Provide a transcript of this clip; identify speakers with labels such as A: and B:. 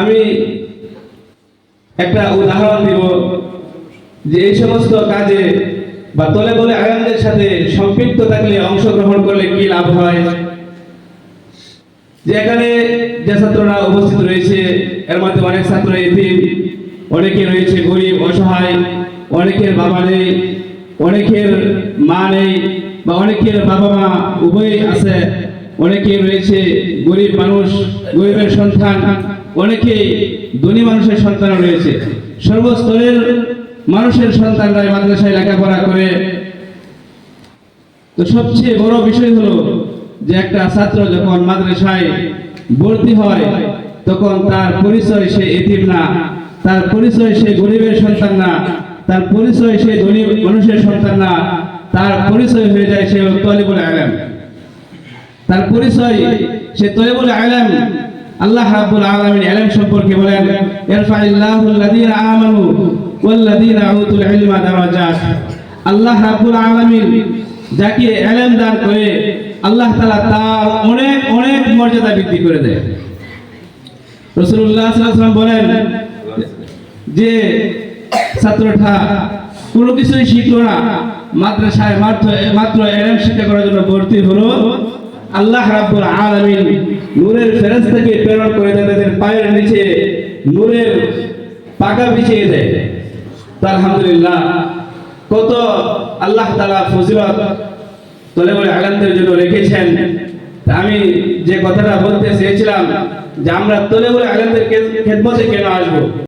A: আমি একটা উদাহরণ দিব যে এই সমস্ত কাজে বা তলে বলে আয়ামদের সাথে সম্পৃক্ত থাকলে অংশগ্রহণ করলে কি লাভ হয়? যে এখানে যে ছাত্ররা উপস্থিত রয়েছে, এর মধ্যে অনেক ছাত্র এতিম, অনেকে রয়েছে গরিব, অসহায়, অনেকের বাবা নেই, অনেকের মা নেই বা অনেকের বাবা মা উভয়ই আছে অনেকে রয়েছে গরিব মানুষ, গরিবের সন্তান। অনেকেই ধনী মানুষের সন্তান রয়েছে। সর্বস্তরের মানুষের সন্তানরা মাদ্রাসায় লেখাপড়া করে। তো সবচেয়ে বড় বিষয় হলো যে একটা ছাত্র যখন মাদ্রাসায় ভর্তি হয়, তখন তার পরিচয় সে এতিম না। তার পরিচয় সে গরিবের সন্তান না। তার পরিচয় সে ধনী মানুষের সন্তান না। তার পরিচয় হয়ে যায় সে তলিবুল আলম। তার পরিচয় সে তলিবুল আলম আল্লাহ রাব্বুল আলামিন ইলম সম্পর্কে বলেন ইরফাইল্লাহু আল্লাযীনা আমানু ওয়াল্লাযীনা উতুল ইলমা দারাজাত। আল্লাহ রাব্বুল আলামিন যাকে ইলম দান করে আল্লাহ তাআলা তার অনেক অনেক মর্যাদা বৃদ্ধি করে দেয়। রাসূলুল্লাহ সাল্লাল্লাহু আলাইহি ওয়াসাল্লাম বলেন যে ছাত্রটা কোনো কিছুই শিখলো না, মাদ্রাসায় মাত্র মাত্র এলম শিক্ষা করার জন্য ভর্তি হলো। আল্লাহ রাব্বুল আলামিন নূরের ফেরেশতাকে প্রেরণ করে তাদের পায়ের নিচে নূরের পাকা বিছিয়ে দেয়। আলহামদুলিল্লাহ, কত আল্লাহ তাআলা ফজিলত তলে বলে আগামীদের জন্য রেখেছেন। আমি যে কথাটা বলতে চেয়েছিলাম যে আমরা তলে বলে আগামীদের খেদমতে কেন আসব?